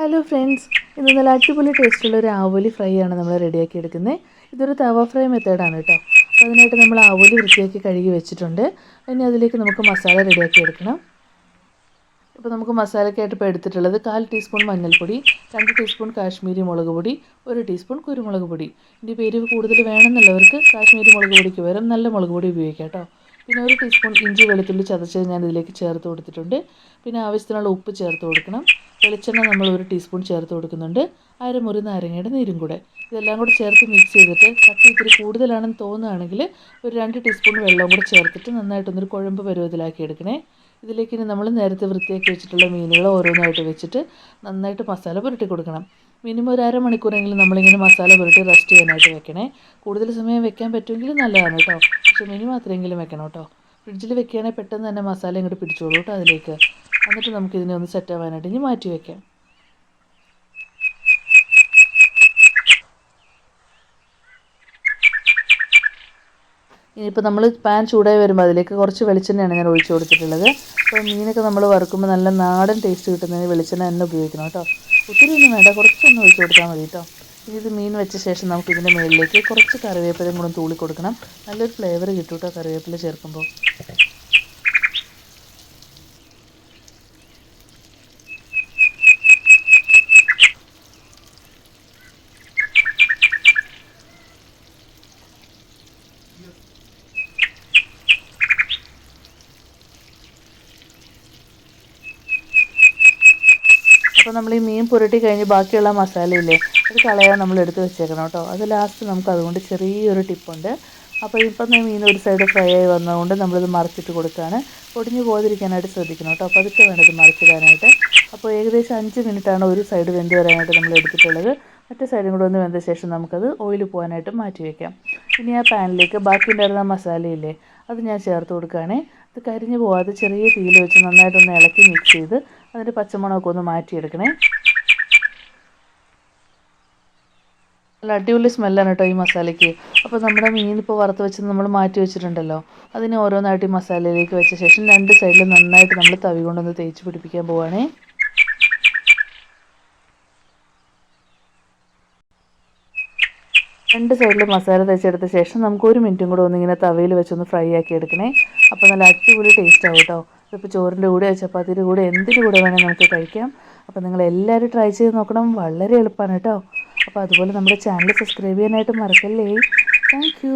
Hello friends ഇന്ന് നല്ല അടിപൊളി ടേസ്റ്റുള്ള ഒരു ആവോലി ഫ്രൈ ആണ് നമ്മൾ റെഡിയാക്കി എടുക്കുന്നത് ഇതൊരു തവ ഫ്രൈ മെത്തേഡാണ് കേട്ടോ. അപ്പോൾ അതിനായിട്ട് നമ്മൾ ആവോലി വൃത്തിയാക്കി കഴുകി വെച്ചിട്ടുണ്ട്. ഇനി അതിലേക്ക് നമുക്ക് മസാല റെഡിയാക്കി എടുക്കണം. ഇപ്പോൾ നമുക്ക് മസാലയ്ക്കായിട്ട് ഇപ്പോൾ എടുത്തിട്ടുള്ളത് കാൽ ടീസ്പൂൺ മഞ്ഞൾപ്പൊടി രണ്ട് ടീസ്പൂൺ കാശ്മീരി മുളക് പൊടി ഒരു ടീസ്പൂൺ കുരുമുളക് പൊടി. ഇനി പേര് കൂടുതൽ വേണമെന്നുള്ളവർക്ക് കാശ്മീരി മുളക് പൊടിക്ക് പകരം നല്ല മുളക് പൊടി ഉപയോഗിക്കാം കേട്ടോ. പിന്നെ ഒരു ടീസ്പൂൺ ഇഞ്ചി വെളുത്തുള്ളി ചതച്ചത് ഞാൻ ഇതിലേക്ക് ചേർത്ത് കൊടുത്തിട്ടുണ്ട്. പിന്നെ ആവശ്യത്തിനുള്ള ഉപ്പ് ചേർത്ത് കൊടുക്കണം. വെളിച്ചെണ്ണ നമ്മൾ ഒരു ടീസ്പൂൺ ചേർത്ത് കൊടുക്കുന്നുണ്ട്. അരമുറി നാരങ്ങയുടെ നീരും കൂടെ. ഇതെല്ലാം കൂടെ ചേർത്ത് മിക്സ് ചെയ്തിട്ട് കട്ടി ഇത്തിരി കൂടുതലാണെന്ന് തോന്നുകയാണെങ്കിൽ ഒരു രണ്ട് ടീസ്പൂൺ വെള്ളവും കൂടെ ചേർത്തിട്ട് നന്നായിട്ടൊന്നൊരു കുഴമ്പ് പരുവത്തിലാക്കി എടുക്കണേ. ഇതിലേക്ക് ഇനി നമ്മൾ നേരത്തെ വൃത്തിയാക്കി വെച്ചിട്ടുള്ള മീനുകൾ ഓരോന്നായിട്ട് വെച്ചിട്ട് നന്നായിട്ട് മസാല പുരട്ടി കൊടുക്കണം. മിനിമം ഒരു അരമണിക്കൂറെങ്കിലും നമ്മളിങ്ങനെ മസാല പുരട്ടി റെസ്റ്റ് ചെയ്യാനായിട്ട് വെക്കണേ. കൂടുതൽ സമയം വെക്കാൻ പറ്റുമെങ്കിൽ നല്ലതാണ് കേട്ടോ. പക്ഷേ മിനിമം അത്രയെങ്കിലും വെക്കണം കേട്ടോ. ഫ്രിഡ്ജിൽ വെക്കുകയാണെങ്കിൽ പെട്ടെന്ന് തന്നെ മസാല ഇങ്ങോട്ട് പിടിച്ചോളൂ കേട്ടോ അതിലേക്ക്. എന്നിട്ട് നമുക്കിതിനെ ഒന്ന് സെറ്റ് ആവാനായിട്ട് ഇനി മാറ്റി വയ്ക്കാം ഇനിയിപ്പോൾ നമ്മൾ പാൻ ചൂടായി വരുമ്പോൾ അതിലേക്ക് കുറച്ച് വെളിച്ചെണ്ണയാണ് ഞാൻ ഒഴിച്ചു കൊടുത്തിട്ടുള്ളത്. അപ്പോൾ മീനൊക്കെ നമ്മൾ വറുക്കുമ്പോൾ നല്ല നാടൻ ടേസ്റ്റ് കിട്ടുന്നതിന് വെളിച്ചെണ്ണ തന്നെ ഉപയോഗിക്കണം കേട്ടോ. ഒത്തിരി ഒന്നും വേണ്ട കുറച്ചൊന്നും ഒഴിച്ചു കൊടുത്താൽ മതി കേട്ടോ. ഇനി ഇത് മീൻ വെച്ച ശേഷം നമുക്ക് ഇതിന്റെ മുകളിലേക്ക് കുറച്ച് കറിവേപ്പിലയും കൂടെ തൂളി കൊടുക്കണം നല്ലൊരു ഫ്ലേവർ കിട്ടും കേട്ടോ കറിവേപ്പില ചേർക്കുമ്പോൾ അപ്പോൾ നമ്മൾ ഈ മീൻ പുരട്ടി കഴിഞ്ഞ് ബാക്കിയുള്ള മസാലയില്ലേ അത് കളയാൻ നമ്മൾ എടുത്ത് വെച്ചേക്കണം കേട്ടോ. അത് ലാസ്റ്റ് നമുക്ക് അതുകൊണ്ട് ചെറിയൊരു ടിപ്പുണ്ട് അപ്പോൾ ഇപ്പം മീൻ ഒരു സൈഡ് ഫ്രൈ ആയി വന്നതുകൊണ്ട് നമ്മളിത് മറിച്ചിട്ട് കൊടുക്കുകയാണ് പൊടിഞ്ഞു പോകാതിരിക്കാനായിട്ട് ശ്രദ്ധിക്കണം കേട്ടോ. അപ്പോൾ അതൊക്കെ വേണം ഇത് മറിച്ചിടാനായിട്ട്. അപ്പോൾ ഏകദേശം അഞ്ച് മിനിറ്റാണ് ഒരു സൈഡ് വെന്ത് വരാനായിട്ട് നമ്മൾ എടുത്തിട്ടുള്ളത്. മറ്റേ സൈഡും കൂടെ ഒന്ന് വെന്ത ശേഷം നമുക്കത് ഓയിൽ പോകാനായിട്ട് മാറ്റി വയ്ക്കാം ഇനി ആ പാനിലേക്ക് ബാക്കി ഉണ്ടായിരുന്ന മസാലയില്ലേ അത് ഞാൻ ചേർത്ത് കൊടുക്കുകയാണേ. അത് കരിഞ്ഞു പോകാതെ ചെറിയ തീയിൽ വെച്ച് നന്നായിട്ടൊന്ന് ഇളക്കി മിക്സ് ചെയ്ത് അതിന്റെ പച്ചമുളകൊക്കെ ഒന്ന് മാറ്റിയെടുക്കണേ. നല്ല അടിപൊളി സ്മെല്ലാണ് കേട്ടോ ഈ മസാലയ്ക്ക്. അപ്പോൾ നമ്മുടെ മീൻ ഇപ്പോൾ വറുത്ത് വെച്ച് നമ്മൾ മാറ്റി വെച്ചിട്ടുണ്ടല്ലോ. അതിനെ ഓരോന്നായിട്ട് ഈ മസാലയിലേക്ക് വെച്ച ശേഷം രണ്ട് സൈഡിൽ നന്നായിട്ട് നമ്മൾ തവി കൊണ്ടൊന്ന് തേച്ച് പിടിപ്പിക്കാൻ പോവുകയാണേ രണ്ട് സൈഡിൽ മസാല തേച്ചെടുത്ത ശേഷം നമുക്ക് ഒരു മിനിറ്റും കൂടെ ഒന്നിങ്ങനെ തവയിൽ വെച്ചൊന്ന് ഫ്രൈ ആക്കി എടുക്കണേ. അപ്പോൾ നല്ല അടിപൊളി ടേസ്റ്റ് ആവും കേട്ടോ ഇതിപ്പോൾ ചോറിന്റെ കൂടെയോ ചപ്പാത്തിയുടെ കൂടെ എന്തിന്റെ കൂടെ വേണേൽ നമുക്ക് കഴിക്കാം. അപ്പോൾ നിങ്ങൾ എല്ലാവരും ട്രൈ ചെയ്ത് നോക്കണം. വളരെ എളുപ്പമാണ് കേട്ടോ. അപ്പോൾ അതുപോലെ നമ്മുടെ ചാനൽ സബ്സ്ക്രൈബ് ചെയ്യാനായിട്ട് മറക്കല്ലേ. താങ്ക്